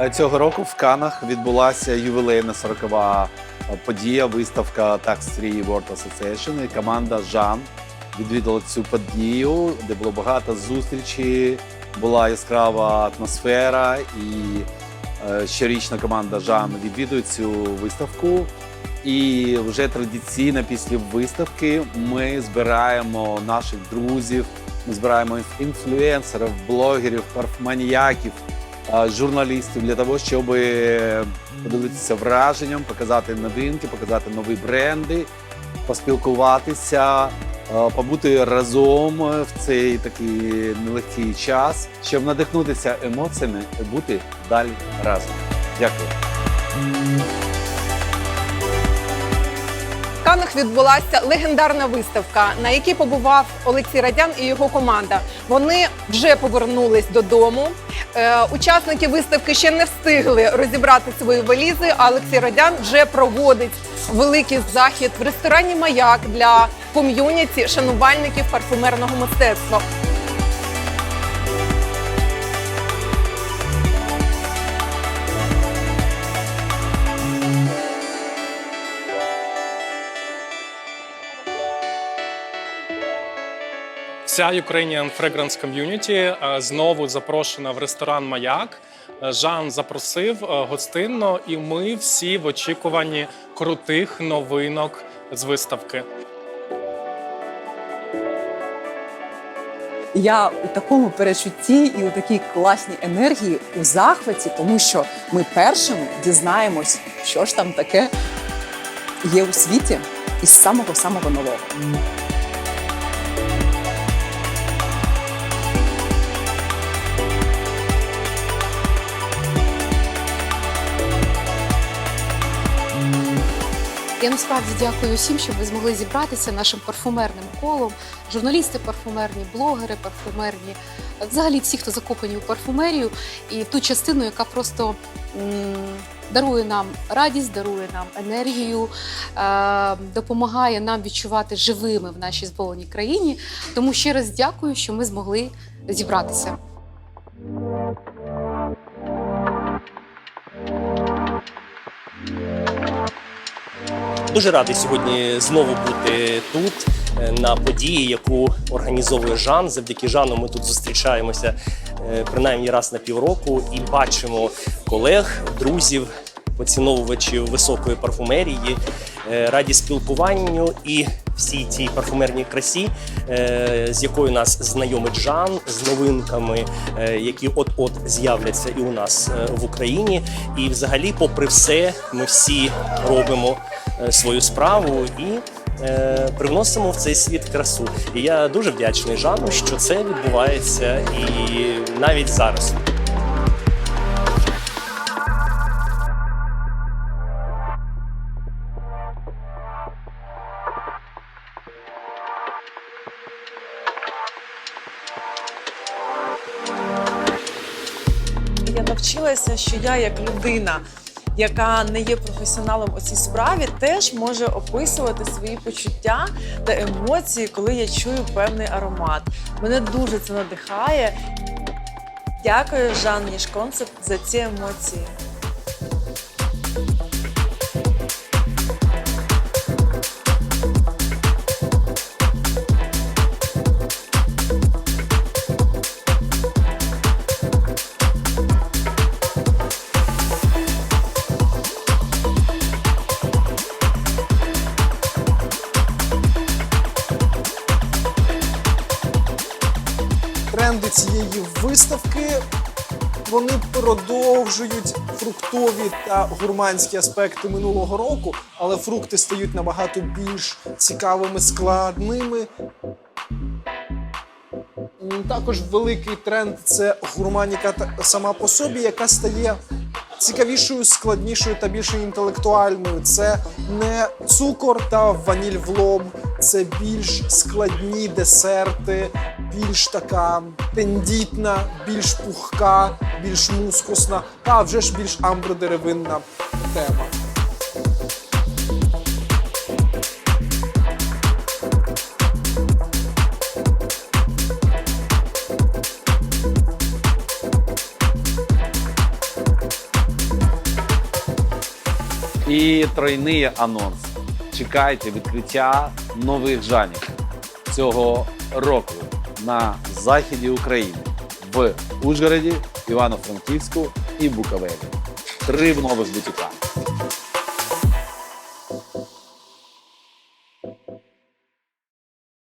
Е, Цього року в Канах відбулася ювілейна 40-ва подія, виставка Tax Free World Association. І команда Жан відвідала цю подію, де було багато зустрічей, була яскрава атмосфера, і е, щорічна команда Жан відвідує цю виставку. І вже традиційно після виставки ми збираємо наших друзів, ми збираємо інфлюенсерів, блогерів, парфманіяків, е, журналістів для того, щоб поділитися враженням, показати новинки, показати нові бренди, поспілкуватися, е, побути разом в цей такий нелегкий час, щоб надихнутися емоціями і бути далі разом. Дякую. В Канах відбулася легендарна виставка, на якій побував Олексій Радян і його команда. Вони вже повернулись додому. Е, учасники виставки ще не встигли розібрати свої валізи. А Олексій Радян вже проводить великий захід в ресторані Маяк для ком'юніті шанувальників парфумерного мистецтва. Вся Ukrainian Fragrance Community е, знову запрошена в ресторан Маяк. Е, Жан запросив е, гостинно, і ми всі в очікуванні крутих новинок з виставки. Я у такому перечутті і у такій класній енергії у захваті, тому що ми першими дізнаємось, що ж там таке є у світі із самого самого нового. Я насправді дякую усім, що ви змогли зібратися нашим парфумерним колом. Журналісти парфумерні, блогери парфумерні, взагалі всі, хто закохані у парфумерію, і ту частину, яка просто м, дарує нам радість, дарує нам енергію, е, допомагає нам відчувати живими в нашій зболеній країні. Тому ще раз дякую, що ми змогли зібратися. Дуже радий сьогодні знову бути тут е, на події, яку організовує Жан. Завдяки Жану ми тут зустрічаємося е, принаймні раз на півроку і бачимо колег, друзів, поціновувачів високої парфумерії, Е, раді спілкуванню і всій цій парфумерній красі, е, з якою нас знайомить Жан, з новинками, е, які от-от з'являться і у нас е, в Україні. І, взагалі, попри все, ми всі робимо свою справу і привносимо в цей світ красу. І я дуже вдячний Жану, що це відбувається і навіть зараз. Навчилася, що я як людина, яка не є професіоналом у цій справі, теж може описувати свої почуття та емоції, коли я чую певний аромат. Мене дуже це надихає. Дякую, Жан Ніжконцеп, за ці емоції. Тренди цієї виставки вони продовжують фруктові та гурманські аспекти минулого року, але фрукти стають набагато більш цікавими, складними. Також великий тренд це гурманіка сама по собі, яка стає цікавішою, складнішою та більш інтелектуальною. Це не цукор та ваніль в лоб, це більш складні десерти, більш така тендітна, більш пухка, більш мускусна, та вже ж більш амбродеревинна тема. І тройний анонс. Чекайте відкриття нових жанів цього року на західі України в Ужгороді, Івано-Франківську і Буковелі. Три нових бутіка.